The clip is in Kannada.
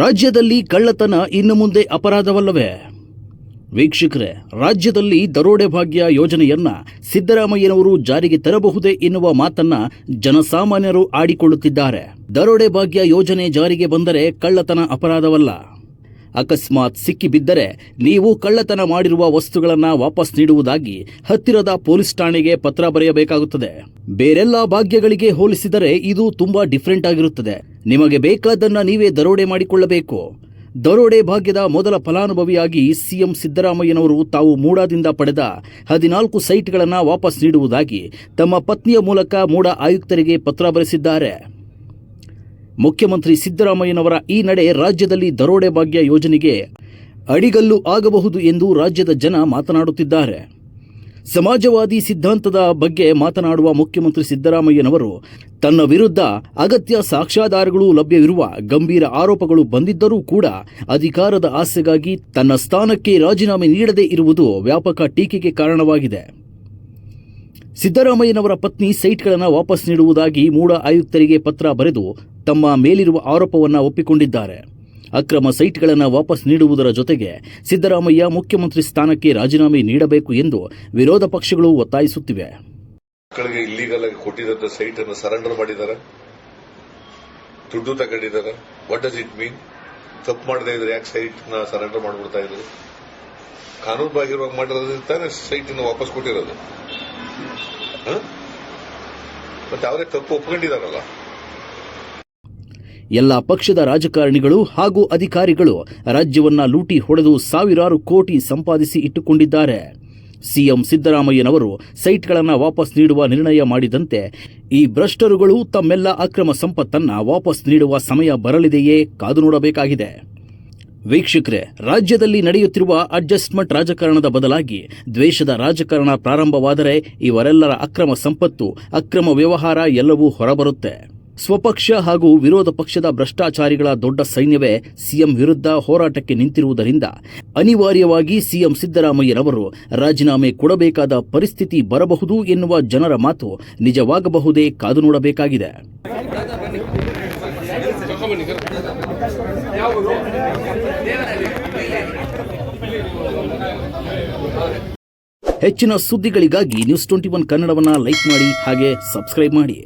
ರಾಜ್ಯದಲ್ಲಿ ಕಳ್ಳತನ ಇನ್ನು ಮುಂದೆ ಅಪರಾಧವಲ್ಲವೇ? ವೀಕ್ಷಕರೇ, ರಾಜ್ಯದಲ್ಲಿ ದರೋಡೆ ಭಾಗ್ಯ ಯೋಜನೆಯನ್ನ ಸಿದ್ದರಾಮಯ್ಯನವರು ಜಾರಿಗೆ ತರಬಹುದೇ ಎನ್ನುವ ಮಾತನ್ನ ಜನಸಾಮಾನ್ಯರು ಆಡಿಕೊಳ್ಳುತ್ತಿದ್ದಾರೆ. ದರೋಡೆ ಭಾಗ್ಯ ಯೋಜನೆ ಜಾರಿಗೆ ಬಂದರೆ ಕಳ್ಳತನ ಅಪರಾಧವಲ್ಲ. ಅಕಸ್ಮಾತ್ ಸಿಕ್ಕಿಬಿದ್ದರೆ ನೀವು ಕಳ್ಳತನ ಮಾಡಿರುವ ವಸ್ತುಗಳನ್ನ ವಾಪಸ್ ನೀಡುವುದಾಗಿ ಹತ್ತಿರದ ಪೊಲೀಸ್ ಠಾಣೆಗೆ ಪತ್ರ ಬರೆಯಬೇಕಾಗುತ್ತದೆ. ಬೇರೆಲ್ಲ ಭಾಗ್ಯಗಳಿಗೆ ಹೋಲಿಸಿದರೆ ಇದು ತುಂಬಾ ಡಿಫ್ರೆಂಟ್ ಆಗಿರುತ್ತದೆ. ನಿಮಗೆ ಬೇಕಾದನ್ನ ನೀವೇ ದರೋಡೆ ಮಾಡಿಕೊಳ್ಳಬೇಕು. ದರೋಡೆ ಭಾಗ್ಯದ ಮೊದಲ ಫಲಾನುಭವಿಯಾಗಿ ಸಿಎಂ ಸಿದ್ದರಾಮಯ್ಯನವರು ತಾವು ಮೂಡಾದಿಂದ ಪಡೆದ ಹದಿನಾಲ್ಕು ಸೈಟ್ಗಳನ್ನು ವಾಪಸ್ ನೀಡುವುದಾಗಿ ತಮ್ಮ ಪತ್ನಿಯ ಮೂಲಕ ಮೂಡ ಆಯುಕ್ತರಿಗೆ ಪತ್ರ ಬರೆಸಿದ್ದಾರೆ. ಮುಖ್ಯಮಂತ್ರಿ ಸಿದ್ದರಾಮಯ್ಯನವರ ಈ ನಡೆ ರಾಜ್ಯದಲ್ಲಿ ದರೋಡೆ ಭಾಗ್ಯ ಯೋಜನೆಗೆ ಅಡಿಗಲ್ಲು ಆಗಬಹುದು ಎಂದು ರಾಜ್ಯದ ಜನ ಮಾತನಾಡುತ್ತಿದ್ದಾರೆ. ಸಮಾಜವಾದಿ ಸಿದ್ಧಾಂತದ ಬಗ್ಗೆ ಮಾತನಾಡುವ ಮುಖ್ಯಮಂತ್ರಿ ಸಿದ್ದರಾಮಯ್ಯನವರು, ತನ್ನ ವಿರುದ್ಧ ಅಗತ್ಯ ಸಾಕ್ಷ್ಯಾಧಾರಗಳು ಲಭ್ಯವಿರುವ ಗಂಭೀರ ಆರೋಪಗಳು ಬಂದಿದ್ದರೂ ಕೂಡ ಅಧಿಕಾರದ ಆಸೆಗಾಗಿ ತನ್ನ ಸ್ಥಾನಕ್ಕೆ ರಾಜೀನಾಮೆ ನೀಡದೇ ಇರುವುದು ವ್ಯಾಪಕ ಟೀಕೆಗೆ ಕಾರಣವಾಗಿದೆ. ಸಿದ್ದರಾಮಯ್ಯನವರ ಪತ್ನಿ ಸೈಟ್ಗಳನ್ನು ವಾಪಸ್ ನೀಡುವುದಾಗಿ ಮೂಡ ಆಯುಕ್ತರಿಗೆ ಪತ್ರ ಬರೆದು ತಮ್ಮ ಮೇಲಿರುವ ಆರೋಪವನ್ನು ಒಪ್ಪಿಕೊಂಡಿದ್ದಾರೆ. ಅಕ್ರಮ ಸೈಟ್ಗಳನ್ನು ವಾಪಸ್ ನೀಡುವುದರ ಜೊತೆಗೆ ಸಿದ್ದರಾಮಯ್ಯ ಮುಖ್ಯಮಂತ್ರಿ ಸ್ಥಾನಕ್ಕೆ ರಾಜೀನಾಮೆ ನೀಡಬೇಕು ಎಂದು ವಿರೋಧ ಪಕ್ಷಗಳು ಒತ್ತಾಯಿಸುತ್ತಿವೆ. ಮಕ್ಕಳಿಗೆ ಇಲ್ಲಿಗಲ್ ಆಗಿ ಕೊಟ್ಟಿದ್ದ ಸೈಟ್ ಅನ್ನು ಸರೆಂಡರ್ ಮಾಡಿದ್ದಾರೆ ದುಡ್ಡು ತಗೊಂಡಿದ್ದಾರೆ ವಾಟ್ ಡಸ್ ಇಟ್ ಮೀನ್ ತಪ್ಪು ಮಾಡದೇ ಇದ್ರೆ ಯಾಕೆ ಸೈಟ್ನ ಸರೆಂಡರ್ ಮಾಡ್ಬಿಡ್ತಾ ಇದ್ರು ಕಾನೂನು ಬಾಹಿರವಾಗಿ ಮಾಡಿರೋದ್ರಿಂದ ತಾನೇ ಸೈಟ್ ಅನ್ನು ವಾಪಸ್ ಕೊಟ್ಟಿರೋದು? ಮತ್ತೆ ಅವರೇ ತಪ್ಪು ಒಪ್ಕೊಂಡಿದಾರಲ್ಲ. ಎಲ್ಲ ಪಕ್ಷದ ರಾಜಕಾರಣಿಗಳು ಹಾಗೂ ಅಧಿಕಾರಿಗಳು ರಾಜ್ಯವನ್ನ ಲೂಟಿ ಹೊಡೆದು ಸಾವಿರಾರು ಕೋಟಿ ಸಂಪಾದಿಸಿ ಇಟ್ಟುಕೊಂಡಿದ್ದಾರೆ. ಸಿಎಂ ಸಿದ್ದರಾಮಯ್ಯನವರು ಸೈಟ್ಗಳನ್ನು ವಾಪಸ್ ನೀಡುವ ನಿರ್ಣಯ ಮಾಡಿದಂತೆ ಈ ಭ್ರಷ್ಟರುಗಳು ತಮ್ಮೆಲ್ಲ ಅಕ್ರಮ ಸಂಪತ್ತನ್ನ ವಾಪಸ್ ನೀಡುವ ಸಮಯ ಬರಲಿದೆಯೇ ಕಾದು ನೋಡಬೇಕಾಗಿದೆ. ವೀಕ್ಷಕರೇ, ರಾಜ್ಯದಲ್ಲಿ ನಡೆಯುತ್ತಿರುವ ಅಡ್ಜಸ್ಟ್ಮೆಂಟ್ ರಾಜಕಾರಣದ ಬದಲಾಗಿ ದ್ವೇಷದ ರಾಜಕಾರಣ ಪ್ರಾರಂಭವಾದರೆ ಇವರೆಲ್ಲರ ಅಕ್ರಮ ಸಂಪತ್ತು, ಅಕ್ರಮ ವ್ಯವಹಾರ ಎಲ್ಲವೂ ಹೊರಬರುತ್ತೆ. ಸ್ವಪಕ್ಷ ಹಾಗೂ ವಿರೋಧ ಪಕ್ಷದ ಭ್ರಷ್ಟಾಚಾರಿಗಳ ದೊಡ್ಡ ಸೈನ್ಯವೇ ಸಿಎಂ ವಿರುದ್ಧ ಹೋರಾಟಕ್ಕೆ ನಿಂತಿರುವುದರಿಂದ ಅನಿವಾರ್ಯವಾಗಿ ಸಿಎಂ ಸಿದ್ದರಾಮಯ್ಯನವರು ರಾಜೀನಾಮೆ ಕೊಡಬೇಕಾದ ಪರಿಸ್ಥಿತಿ ಬರಬಹುದು ಎನ್ನುವ ಜನರ ಮಾತು ನಿಜವಾಗಬಹುದೇ ಕಾದು ನೋಡಬೇಕಾಗಿದೆ. ಹೆಚ್ಚಿನ ಸುದ್ದಿಗಳಿಗಾಗಿ ನ್ಯೂಸ್ ಟ್ವೆಂಟಿ ಒನ್ ಕನ್ನಡವನ್ನ ಲೈಕ್ ಮಾಡಿ ಹಾಗೆ ಸಬ್ಸ್ಕ್ರೈಬ್ ಮಾಡಿ.